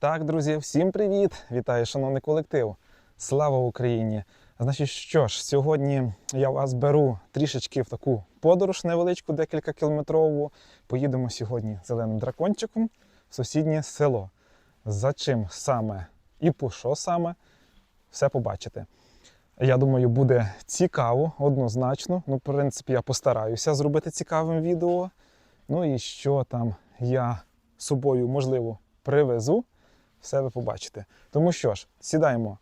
Так, друзі, всім привіт! Вітаю, шановний колектив! Слава Україні! Значить, що ж, сьогодні я вас беру трішечки в таку подорож невеличку, декілька кілометрову. Поїдемо сьогодні зеленим дракончиком в сусіднє село. За чим саме і по що саме, все побачите. Я думаю, буде цікаво, однозначно. Ну, в принципі, я постараюся зробити цікавим відео. Ну і що там я собою, можливо, привезу, все ви побачите. Тому що ж, сідаємо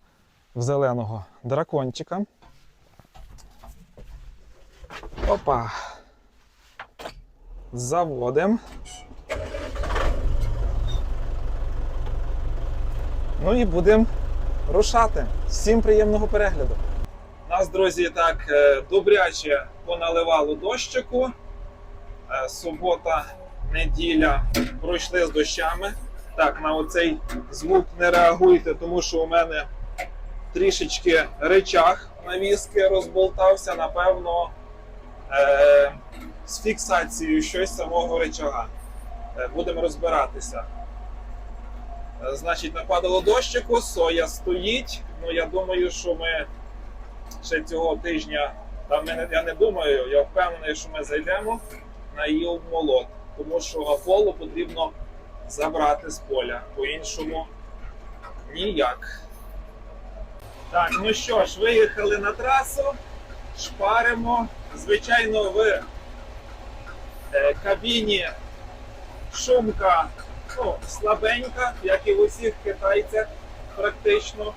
в зеленого дракончика. Опа. Заводимо. Ну і будемо рушати. Всім приємного перегляду. Нас, друзі, так е, добряче поналивало дощику. Е, Субота, неділя пройшли з дощами. Так, на оцей звук не реагуйте, тому що у мене трішечки речах навіски розболтався, напевно, е- з фіксацією щось самого речага. Е, будемо розбиратися. Е, Значить, нападало дощику, соя стоїть. Ну, я думаю, що ми ще цього тижня, та ми не- я не думаю, я впевнений, що ми зайдемо на її обмолот, тому що аполо потрібно забрати з поля. По-іншому ніяк. Так, ну що ж, виїхали на трасу, шпаримо. Звичайно, в е, кабіні шумка ну, слабенька, як і в усіх китайцях, практично.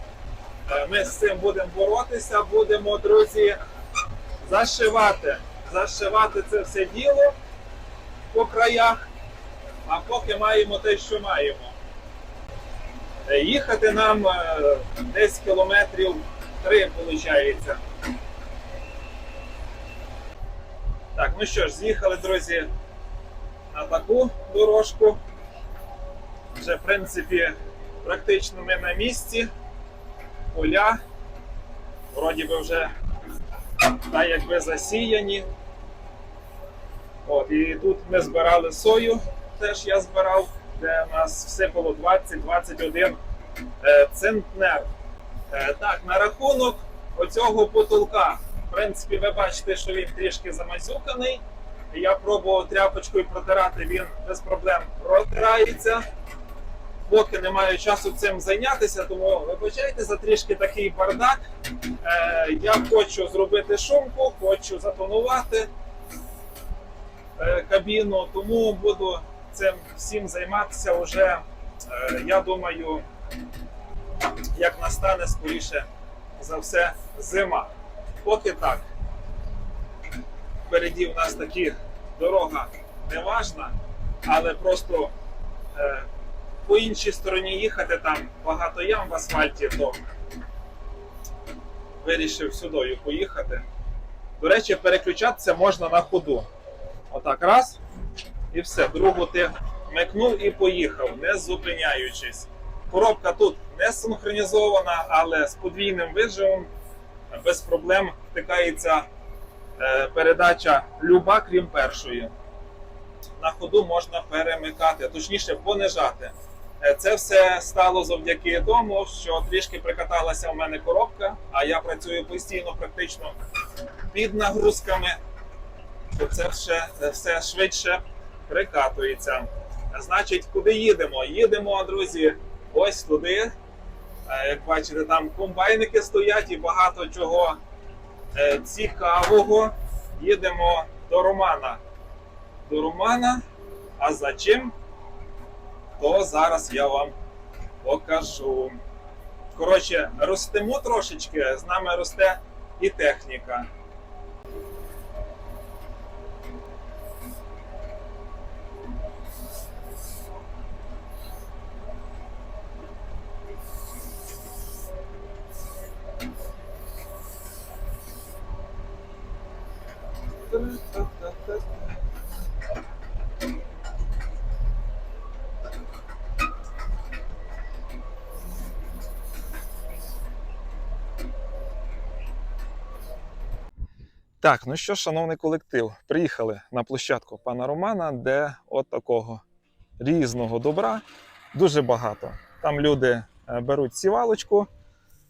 Е, Ми з цим будемо боротися, будемо, друзі, зашивати. Зашивати це все діло по краях, а поки маємо те, що маємо. Е, Їхати нам е, десь кілометрів три, виходить. Так, ну що ж, з'їхали, друзі, на таку дорожку. Вже, в принципі, практично ми на місці. Поля. Вроді би вже та якби засіяні. От, і тут ми збирали сою, теж я збирав, де у нас всипало 20-21 е, центнер. Е, так, на рахунок оцього потолка. В принципі, ви бачите, що він трішки замазюканий. Я пробував тряпочкою протирати, він без проблем протирається. Поки не маю часу цим зайнятися, тому вибачайте за трішки такий бардак. Е, я хочу зробити шумку, хочу затонувати е, кабіну, тому буду цим всім займатися вже, е, я думаю, як настане скоріше за все зима. Поки так. Впереді в нас такі дорога не важна, але просто е, по іншій стороні їхати там багато ям в асфальті, то вирішив сюдою поїхати. До речі, переключатися можна на ходу. Отак, раз, і все. Другу ти микнув і поїхав, не зупиняючись. Коробка тут не синхронізована, але з подвійним виживом без проблем втикається е, передача люба, крім першої. На ходу можна перемикати, точніше понижати. Е, Це все стало завдяки тому, що трішки прикаталася у мене коробка, а я працюю постійно, практично під нагрузками, це все, все швидше прикатується. Значить, куди їдемо? Їдемо, друзі, ось туди. Е, Як бачите, там комбайники стоять і багато чого е, цікавого. Їдемо до Романа. До Романа. А за чим? То зараз я вам покажу. Коротше, ростемо трошечки, з нами росте і техніка. Так, ну що, шановний колектив, приїхали на площадку пана Романа, де от такого різного добра дуже багато. Там люди е, беруть сівалочку.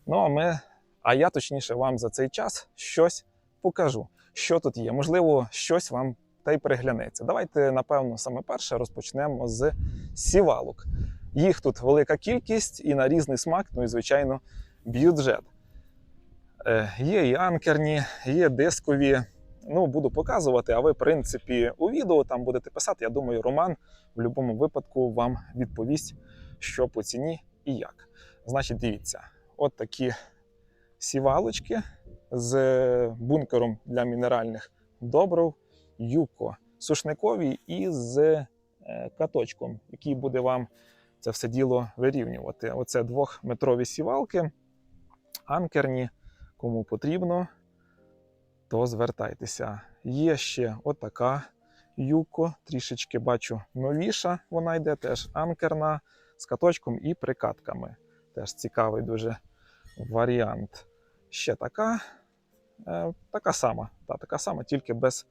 Ну а ми, а я точніше вам за цей час щось покажу, що тут є. Можливо, щось вам та й переглянеться. Давайте, напевно, саме перше розпочнемо з сівалок. Їх тут велика кількість і на різний смак, ну і звичайно, бюджет. Е, Є і анкерні, є дискові. Ну, буду показувати, а ви, в принципі, у відео там будете писати. Я думаю, Роман в будь-якому випадку вам відповість, що по ціні і як. Значить, дивіться, от такі сівалочки з бункером для мінеральних добрив, юко сушникові і з е, каточком, який буде вам це все діло вирівнювати. Оце двохметрові сівалки, анкерні, кому потрібно, то звертайтеся. Є ще отака юко, трішечки бачу новіша. Вона йде теж анкерна з каточком і прикатками. Теж цікавий дуже варіант. Ще така, е, така сама, та, така сама, тільки без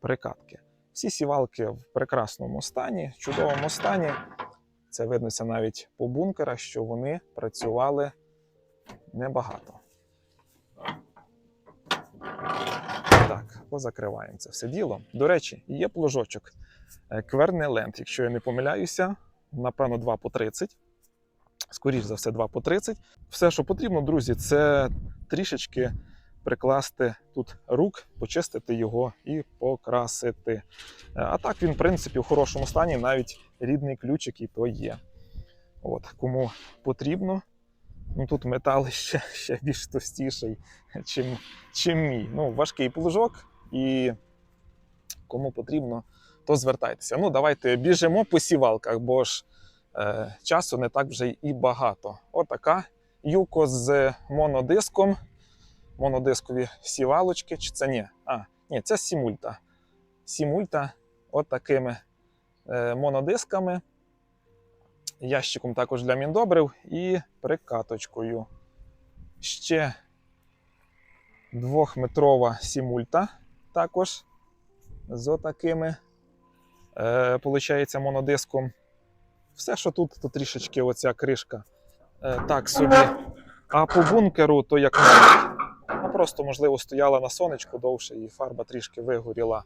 прикатки. Всі сівалки в прекрасному стані, чудовому стані. Це виднося навіть по бункерах, що вони працювали небагато. Так, позакриваємо це все діло. До речі, є плужочок Квернеленд, якщо я не помиляюся, напевно, 2 по 30. Скоріше за все, 2 по 30. Все, що потрібно, друзі, це трішечки прикласти тут рук, почистити його і покрасити. Е, А так він, в принципі, в хорошому стані, навіть рідний ключик і то є. От, кому потрібно. Ну, тут метал ще, ще більш товстіший, чим, чим мій. Ну, важкий плужок, і кому потрібно, то звертайтеся. Ну, давайте біжимо по сівалках, бо ж е, часу не так вже і багато. Отака юко з монодиском. Монодискові сівалочки, чи це ні? А, ні, це сімульта. Сімульта от такими е, монодисками, ящиком також для міндобрив і прикаточкою. Ще двохметрова сімульта також з отакими, е, монодиском. Все, що тут, то трішечки оця кришка е, так собі. А по бункеру, то як. Вона просто, можливо, стояла на сонечку довше і фарба трішки вигоріла.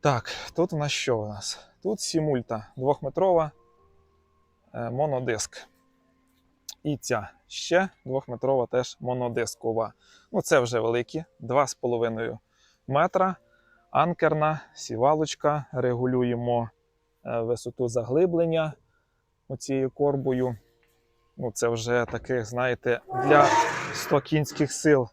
Так, тут у нас що у нас? Тут сімульта двохметрова е, монодиск. І ця ще двохметрова теж монодискова. Ну, це вже великі, 2,5 метра. Анкерна сівалочка. Регулюємо е, висоту заглиблення оцією корбою. Ну, це вже таких, знаєте, для 100 кінських сил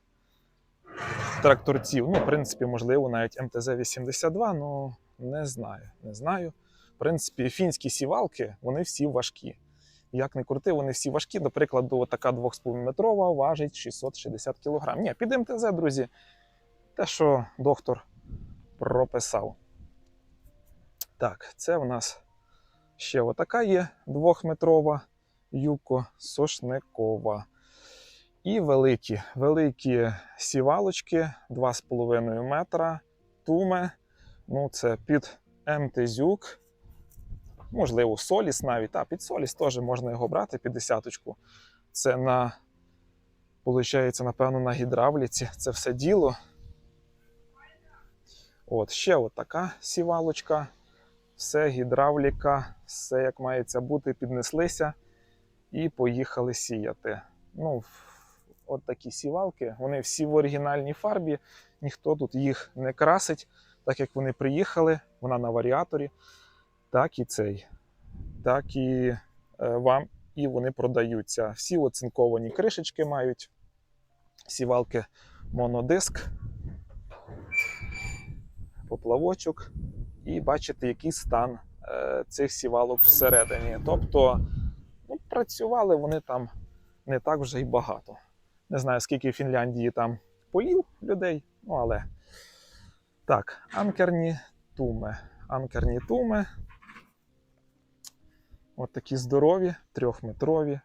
тракторців. Ну, в принципі, можливо, навіть МТЗ-82, ну не знаю. Не знаю. В принципі, фінські сівалки, вони всі важкі. Як не крути, вони всі важкі. До прикладу, така 2,5-метрова важить 660 кг. Ні, під МТЗ, друзі, те, що доктор прописав. Так, це в нас ще отака є двохметрова юко сошникова. І великі, великі сівалочки 2,5 метра, туме. Ну, це під МТЗюк. Можливо, Соліс навіть. Та, під Соліс теж можна його брати під десяточку. Це на, виходить, напевно, на гідравліці. Це все діло. От, ще от така сівалочка. Все, гідравліка, все як мається бути, піднеслися і поїхали сіяти. Ну, от такі сівалки. Вони всі в оригінальній фарбі, ніхто тут їх не красить, так як вони приїхали, вона на варіаторі, так і цей, так і е, вам і вони продаються. Всі оцинковані кришечки мають, сівалки монодиск, поплавочок. І бачите, який стан е, цих сівалок всередині. Тобто ну, працювали вони там не так вже й багато. Не знаю, скільки в Фінляндії там полів людей, ну але так, анкерні туми. Анкерні туми. От такі здорові, трьохметрові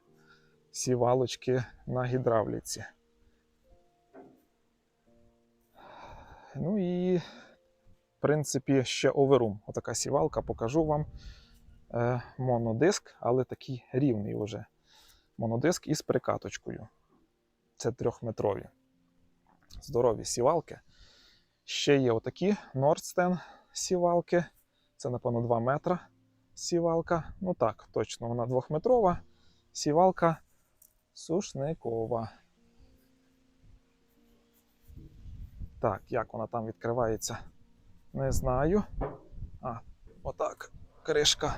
сівалочки на гідравліці. Ну і, принципі, ще оверум. Отака сівалка, покажу вам. е, монодиск, але такий рівний вже. Монодиск із прикаточкою. Це трьохметрові. Здорові сівалки. Ще є отакі Нордстен сівалки. Це, напевно, 2 метра сівалка. Ну так, точно, вона двохметрова. Сівалка сушникова. Так, як вона там відкривається, не знаю. А, отак, кришка.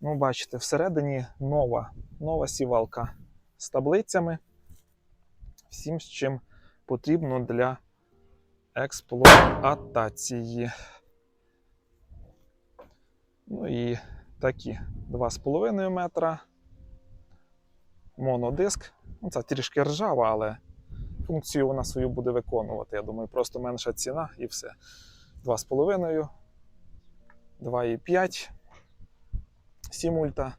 Ну, бачите, всередині нова, нова сівалка з таблицями. Всім, з чим потрібно для експлуатації. Ну і такі 2,5 метра. Монодиск. Ну, це трішки ржава, але функцію вона свою буде виконувати. Я думаю, просто менша ціна і все. 2,5, 2,5, Сімульта,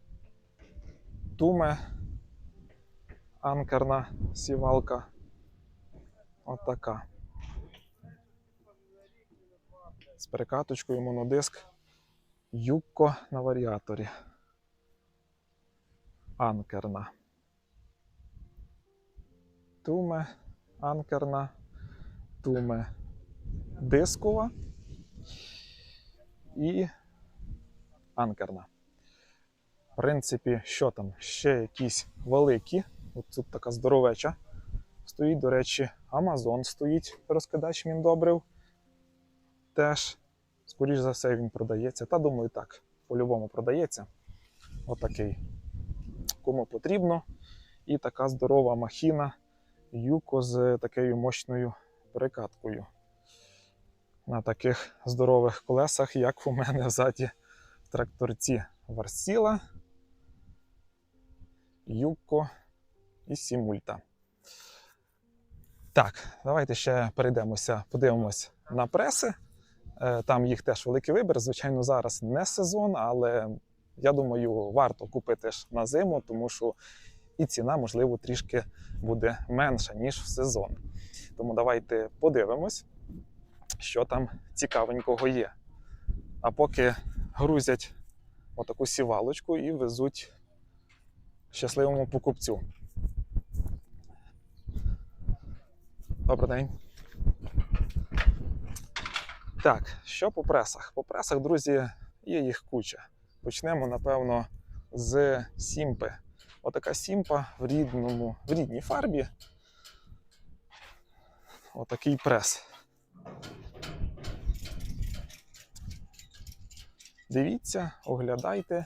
Туме, анкерна сівалка. Отака. З перекаточкою монодиск. Юкко на варіаторі. Анкерна. Туме, анкерна, туме дискова і анкерна. В принципі, що там? Ще якісь великі. От тут така здоровеча. Стоїть, до речі, Amazon стоїть розкидач міндобрив. Теж, скоріш за все, він продається. Та думаю, так, по-любому продається. Отакий. Кому потрібно. І така здорова махіна Юко з такою мощною перекаткою. На таких здорових колесах, як у мене ззаді в тракторці Варсіла, Юко і Сімульта. Так, давайте ще перейдемося, подивимось на преси. Е, Там їх теж великий вибір. Звичайно, зараз не сезон, але я думаю, варто купити ж на зиму, тому що і ціна, можливо, трішки буде менша, ніж в сезон. Тому давайте подивимось, що там цікавенького є. А поки грузять отаку сівалочку і везуть щасливому покупцю. Добрий день. Так, що по пресах? По пресах, друзі, є їх куча. Почнемо, напевно, з Сімпи. Отака сімпа в рідному, в рідній фарбі. Отакий прес. Дивіться, оглядайте.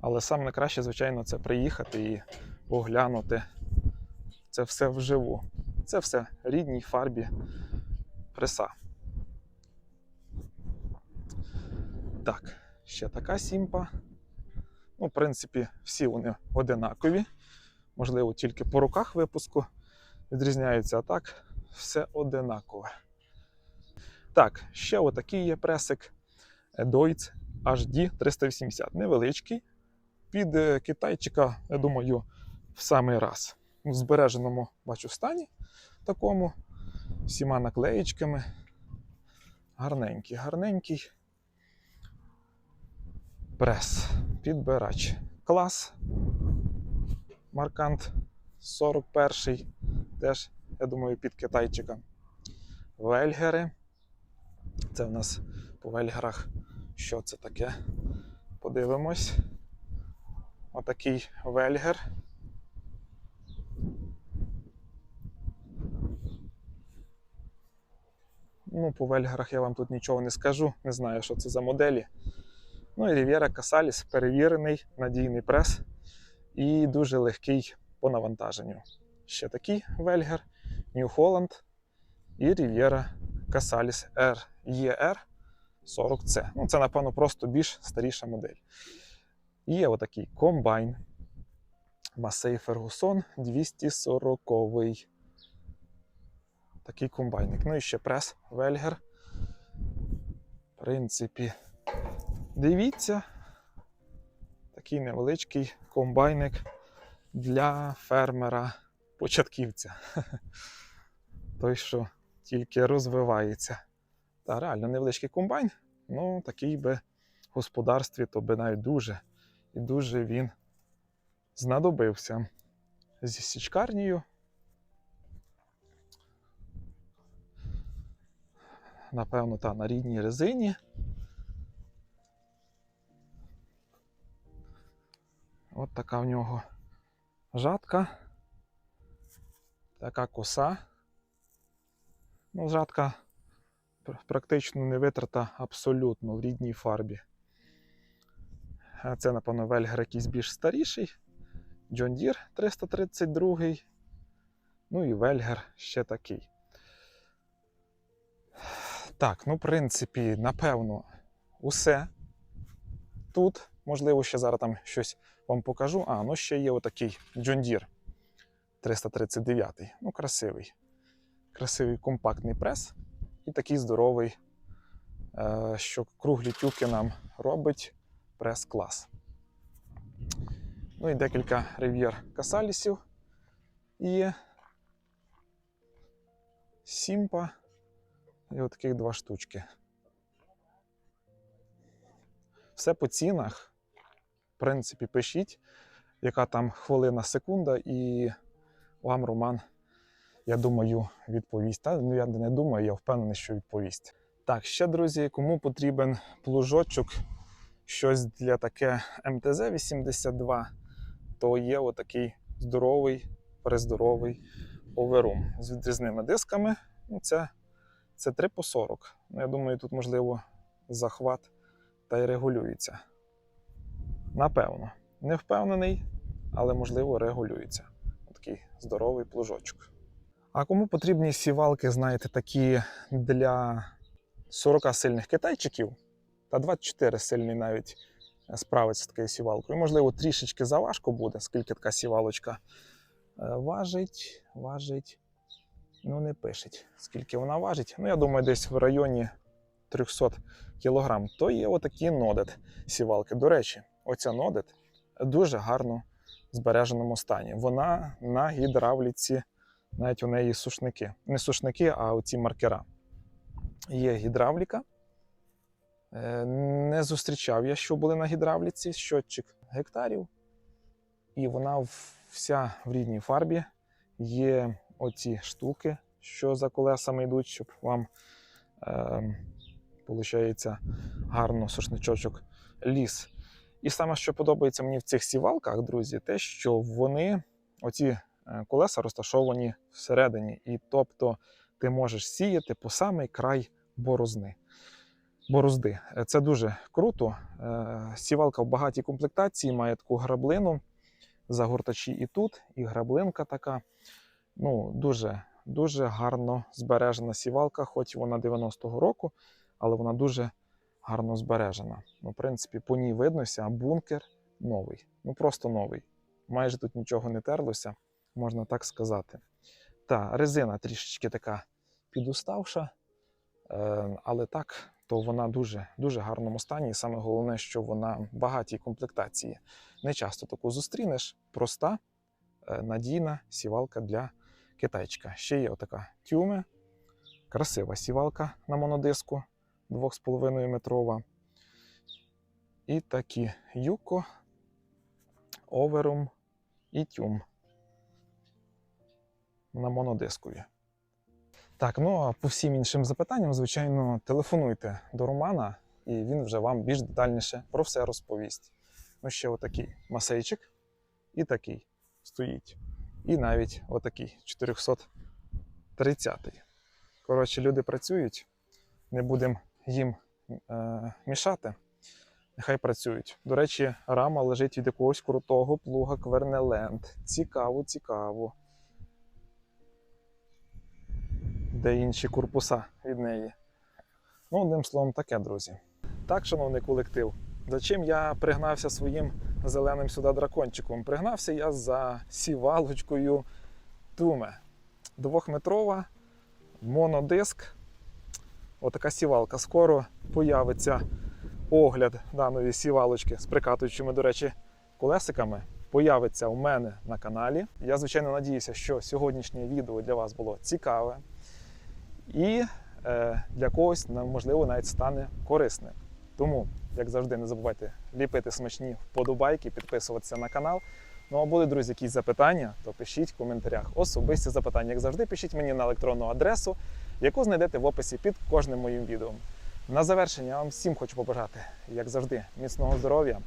Але саме найкраще, звичайно, це приїхати і оглянути це все вживу. Це все рідній фарбі преса. Так, ще така сімпа. Ну, в принципі, всі вони одинакові. Можливо, тільки по руках випуску відрізняються, а так все одинакове. Так, ще отакий є пресик Deutz HD 380. Невеличкий. Під е, китайчика, я думаю, в самий раз. В збереженому бачу стані такому, всіма наклеєчками. Гарненький, гарненький прес, підбирач. Клас. Маркант 41 теж, я думаю, під китайчика. Вельгери. Це в нас по вельгерах. Що це таке? Подивимось. Отакий вельгер. Ну, по вельгерах я вам тут нічого не скажу, не знаю, що це за моделі. Ну і Riviera Casalis перевірений, надійний прес і дуже легкий по навантаженню. Ще такий вельгер, New Holland і Riviera Casalis RER 40C. Ну, це, напевно, просто більш старіша модель. Є отакий комбайн Massey Ferguson 240 Такий комбайник. Ну і ще прес Вельгер. В принципі, дивіться, такий невеличкий комбайник для фермера-початківця. Той, що тільки розвивається. Та реально невеличкий комбайн. Ну, такий би в господарстві, то би навіть дуже і дуже він знадобився. Зі січкарнею. Напевно, та на рідній резині. От така в нього жатка. Така коса. Ну, жатка практично не витрата абсолютно в рідній фарбі. Це, напевно, вельгер якийсь більш старіший. John Deere 332. Ну і вельгер ще такий. Так, ну, в принципі, напевно, усе тут. Можливо, ще зараз там щось вам покажу. А, ну ще є отакий John Deere 339. Ну, красивий. Красивий компактний прес і такий здоровий, е, що круглі тюки нам робить прес-клас. Ну і декілька рев'єр касалісів і сімпа. І отаких два штучки. Все по цінах. В принципі, пишіть, яка там хвилина секунда, і вам Роман, я думаю, відповість. Та ну я не думаю, я впевнений, що відповість. Так, ще, друзі, кому потрібен плужочок, щось для таке МТЗ-82, то є отакий здоровий, перездоровий оверум з відрізними дисками. Ну, це, це 3 по 40. Ну, я думаю, тут можливо захват та й регулюється. Напевно. Не впевнений, але можливо регулюється. Такий здоровий плужочок. А кому потрібні сівалки, знаєте, такі для 40 сильних китайчиків, та 24 сильний навіть справиться з такою сівалкою. Можливо, трішечки заважко буде, скільки така сівалочка е, важить, важить. Ну, не пишеть, скільки вона важить. Ну, я думаю, десь в районі 300 кг. То є отакі нодет сівалки. До речі, оця нодет дуже гарно збереженому стані. Вона на гідравліці, навіть у неї сушники. Не сушники, а оці маркера. Є гідравліка. Е, Не зустрічав я, що були на гідравліці, щотчик гектарів. І вона вся в рідній фарбі. Є оці штуки, що за колесами йдуть, щоб вам, е, виходить, гарно сушничочок ліс. І саме, що подобається мені в цих сівалках, друзі, те, що вони, оці колеса розташовані всередині. І тобто ти можеш сіяти по самий край борозни. Борозди. Е, Це дуже круто. Е, Сівалка в багатій комплектації має таку граблину, загортачі і тут, і граблинка така. Ну, дуже, дуже гарно збережена сівалка, хоч вона 90-го року, але вона дуже гарно збережена. Ну, в принципі, по ній виднося, бункер новий. Ну просто новий. Майже тут нічого не терлося, можна так сказати. Та резина трішечки така підуставша, е, але так, то вона дуже, дуже гарному стані. І саме головне, що вона багатій комплектації. Не часто таку зустрінеш. Проста, е, надійна сівалка для китайчика. Ще є отака тюме, красива сівалка на монодиску 2,5 метрова. І такі юко, оверум і тюм на монодискові. Так, ну а по всім іншим запитанням, звичайно, телефонуйте до Романа, і він вже вам більш детальніше про все розповість. Ну, ще отакий масейчик і такий стоїть. І навіть отакий 430. Коротше, люди працюють, не будемо їм е, мішати. Нехай працюють. До речі, рама лежить від якогось крутого плуга Квернеленд. Цікаво, цікаво. Де інші корпуса від неї. Ну, одним словом, таке, друзі. Так, шановний колектив, за чим я пригнався своїм зеленим сюди дракончиком? Пригнався я за сівалочкою Туме. Двохметрова, монодиск. Отака сівалка. Скоро появиться огляд даної сівалочки з прикатуючими, до речі, колесиками. Появиться у мене на каналі. Я, звичайно, надіюся, що сьогоднішнє відео для вас було цікаве і е, для когось, можливо, навіть стане корисним. Тому, як завжди, не забувайте ліпити смачні вподобайки, підписуватися на канал. Ну а були, друзі, якісь запитання, то пишіть в коментарях. Особисті запитання, як завжди, пишіть мені на електронну адресу, яку знайдете в описі під кожним моїм відео. На завершення я вам всім хочу побажати, як завжди, міцного здоров'я.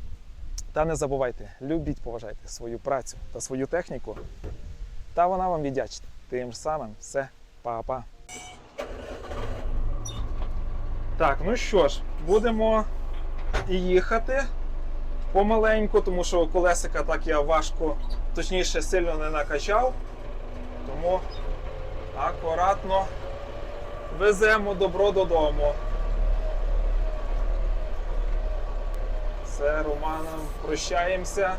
Та не забувайте, любіть, поважайте свою працю та свою техніку. Та вона вам віддячить. Тим самим все, па-па. Так, ну що ж, будемо їхати помаленьку, тому що колесика так я важко, точніше, сильно не накачав. Тому акуратно веземо добро додому. Все, Романом, прощаємося.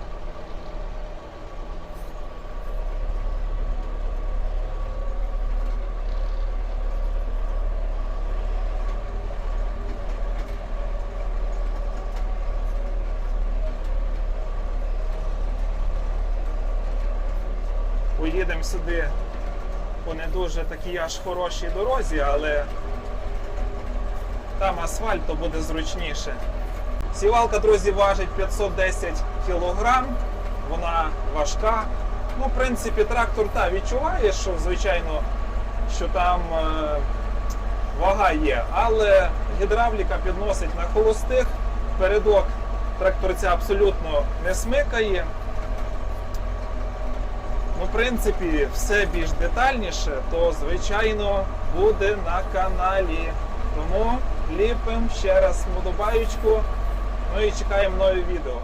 Поїдемо сюди по не дуже такій аж хорошій дорозі, але там асфальт, то буде зручніше. Сівалка, друзі, важить 510 кг, вона важка. Ну, в принципі, трактор та відчуває, що звичайно, що там е, вага є, але гідравліка підносить на холостих, передок тракторця абсолютно не смикає. Принципі, все більш детальніше, то звичайно буде на каналі. Тому ліпимо ще раз модобаючку, ну і чекаємо нові відео.